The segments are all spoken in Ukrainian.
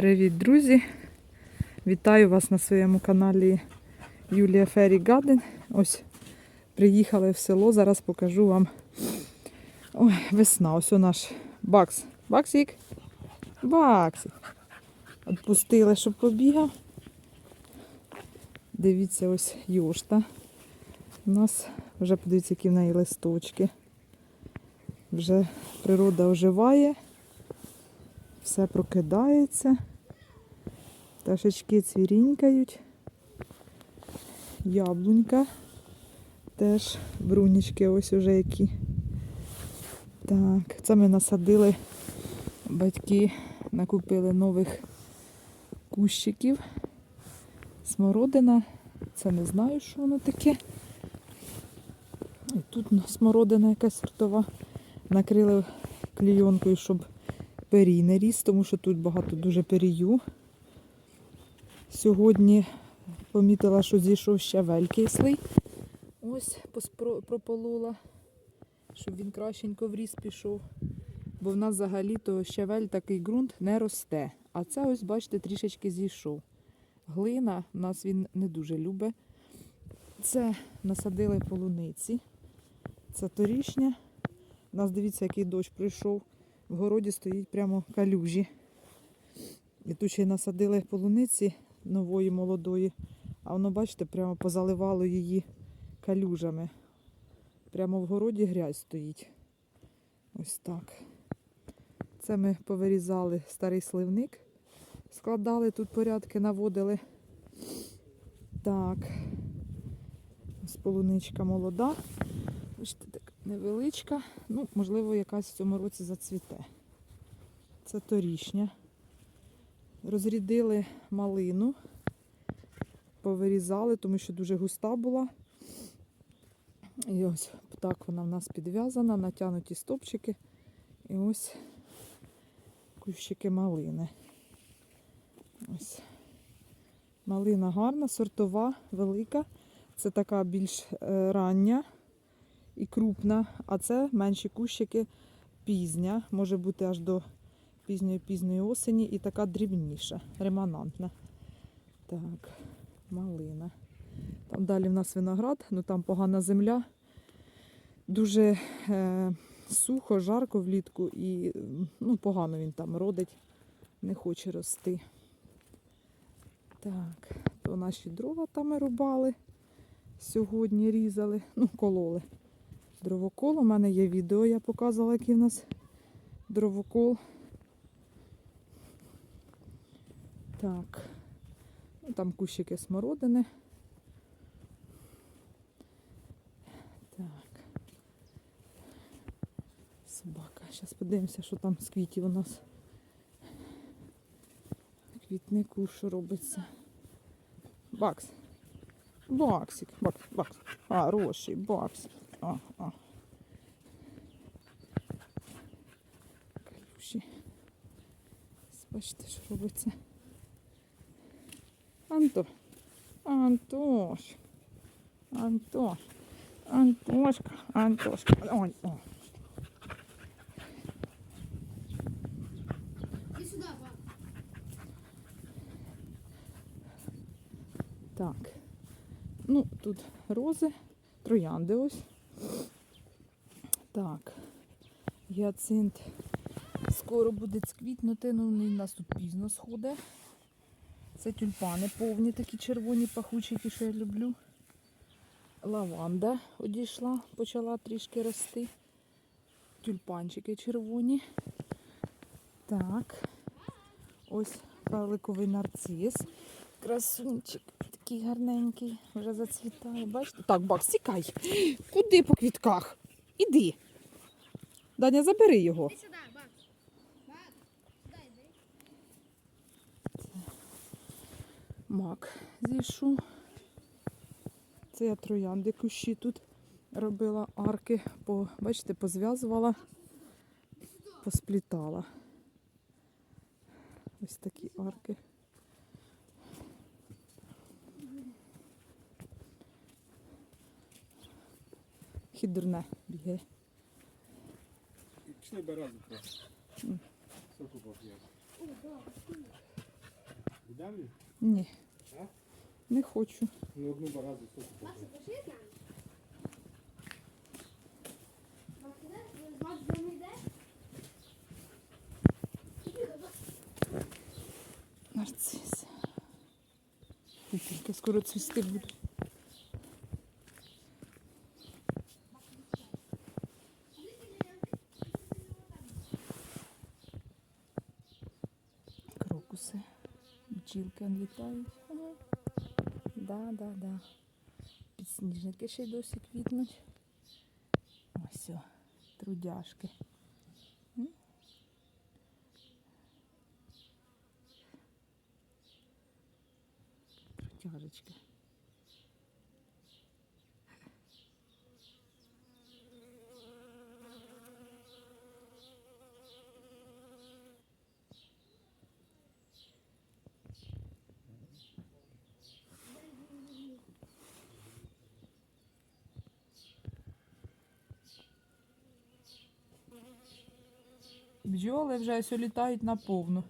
Привіт, друзі! Вітаю вас на своєму каналі Юлія Фері Гаден. Ось приїхали в село. Зараз покажу вам. Ой, весна. Ось у наш бакс. Баксик. Баксик. Отпустили, щоб побігав. Дивіться, ось юшта. У нас вже подивіться, які в неї листочки. Вже природа оживає, все прокидається. Пташечки цвірінькають. Яблунька. Теж брунічки ось уже які. Так, це ми насадили. Батьки накупили нових кущиків. Смородина. Це не знаю, що воно таке. І тут смородина якась сортова. Накрили клійонкою, щоб перій не ріс, тому що тут багато дуже перію. Сьогодні помітила, що зійшов щавель кислий. Ось прополола, щоб він кращенько в ріс пішов. Бо в нас взагалі то щавель такий ґрунт не росте. А це ось, бачите, трішечки зійшов. Глина в нас він не дуже любить. Це насадили полуниці. Це торішня. У нас дивіться, який дощ прийшов. В городі стоїть прямо калюжі. І тут ще насадили полуниці нової, молодої. А воно, бачите, прямо позаливало її калюжами. Прямо в городі грязь стоїть. Ось так. Це ми повирізали старий сливник. Складали тут порядки, наводили. Так. Ось полуничка молода. Бачите, так невеличка. Ну, можливо, якась в цьому році зацвіте. Це торішня. Розрідили малину, повирізали, тому що дуже густа була. І ось так вона в нас підв'язана, натягнуті стопчики. І ось кущики малини. Ось. Малина гарна, сортова, велика. Це така більш е, рання і крупна, а це менші кущики пізня, може бути аж до пізньої пізньої осені і така дрібніша, реманантна. Так, малина. Там далі в нас виноград, ну там погана земля. Дуже е, сухо, жарко влітку і ну, погано він там родить, не хоче рости. Так, то наші дрова там ми рубали. Сьогодні різали, ну, кололи. Дровокол. У мене є відео, я показувала, який в нас дровокол. Так. Ну, там кущики смородини. Так. Собака. Зараз подивимося, що там з квітів у нас. Квітнику, що робиться. Бакс. Баксик. Бакс, бакс. Хороший баксик. А, а. Калюші. Бачите, що робиться. Анто. Антош. Антош. Антошка. Антошка. Ой, о. Так. Ну, тут рози, троянди ось. Так. Гіацинт скоро буде цквітнути, ну він у нас тут пізно сходить. Це тюльпани повні, такі червоні, пахучі, ті, що я люблю. Лаванда одійшла, почала трішки рости. Тюльпанчики червоні. Так. Ось павликовий нарцис. Красунчик. Такий гарненький. Вже зацвітає. Бачите? Так, Бакс, тікай. Куди по квітках? Іди. Даня, забери його. Иди сюда, Бак. Бак, сюда иди. Мак зійшов. Це я троянди кущі тут робила арки, по, бачите, позв'язувала, посплітала. Ось такі арки. Хідурне бігає. Пішли би разом просто. Соку поп'ємо. Землю? Ні. А? Не хочу. Ну одну баразу Макс, пошли давай. Нарцис. Тільки скоро цвісти будуть. Бджілки он літають. Да, да, да. Підсніжники ще й досі квітнуть. Ось о, трудяшки. Трудяжечки. Бджоли вже ось літають наповну.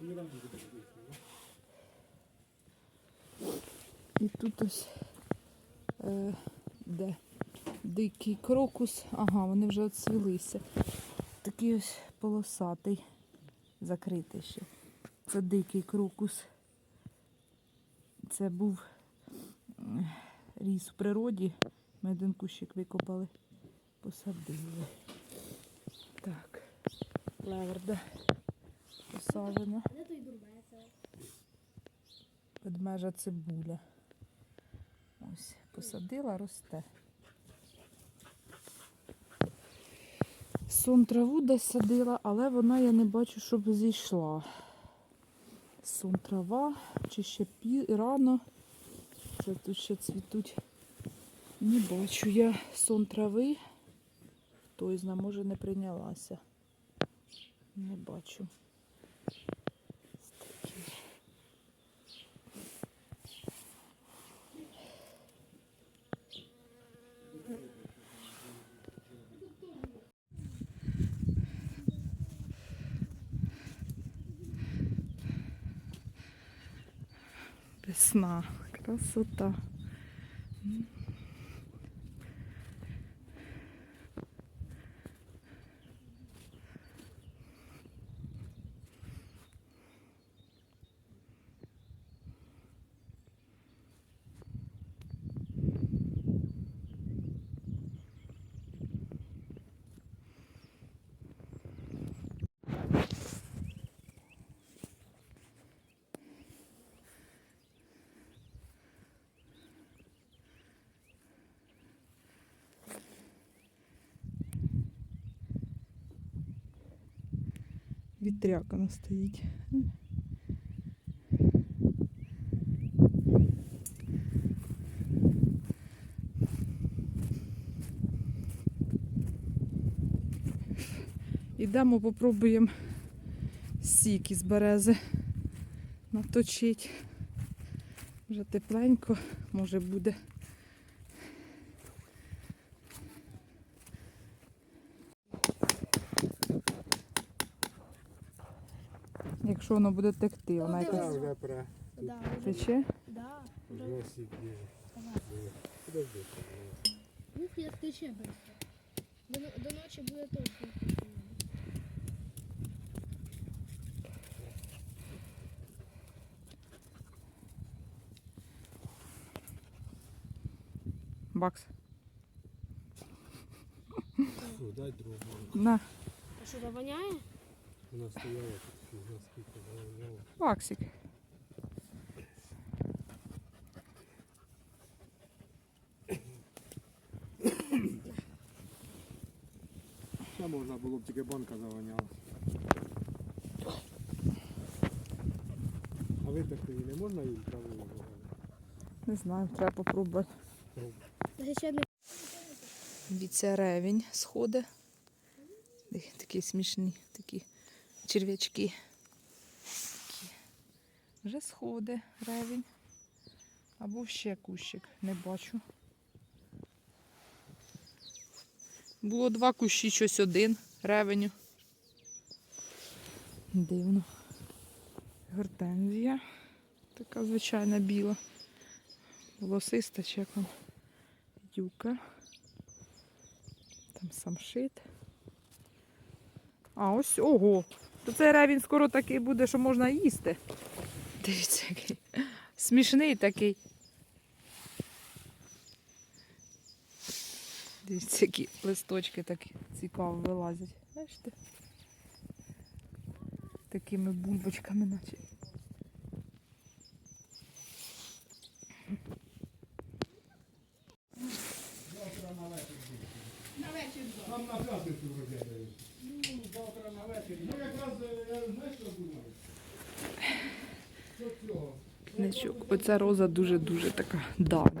Ну ну. І тут ось е, де дикий крокус. Ага, вони вже оцвілися. Такий ось полосатий, закритий ще. Це дикий крокус. Це був ріс в природі. Ми один кущик викопали, посадили. Так, леверда посаджена. Ведмежа цибуля. Ось, посадила, росте. Сон траву десь садила, але вона я не бачу, щоб зійшла. Сон трава, чи ще пі... рано. Це тут ще цвітуть. Не бачу я сон трави. Той зна, може, не прийнялася. Не бачу. Весна, красота. М. Вітряк вона стоїть. Ідемо, попробуємо сік із берези наточити. Вже тепленько, може буде. Якщо воно буде текти, вона якось вже. Да, тече. Да. Вже сік. Диви. Подожди. Ух, як тече швидко. До, до ночі буде точно. Бакс. Фу, дай другу. На, А що, воняє? Вона стояла Баксик. Ще можна було б тільки банка завоняла. А витерти її не можна її взагалі? Не знаю, треба попробувати. Та ще не Дивіться, ревень сходи. Такі- Такі смішні, такі черв'ячки. Вже сходи ревень. Або ще кущик, не бачу. Було два кущі, щось один ревеню. Дивно. Гортензія. Така звичайна біла. Волосиста чи як вам. Юка. Там самшит. А, ось ого. То цей ревін скоро такий буде, що можна їсти. Дивіться, який. Смішний такий. Дивіться, які листочки так цікаво вилазять. Бачите? Такими бульбочками, наче. Там на п'ятницю вроде дають. Ну, завтра на вечір. Ну, якраз, е, я знаєш, що думаю? Що цього? Ничок. Оця роза дуже-дуже така давня.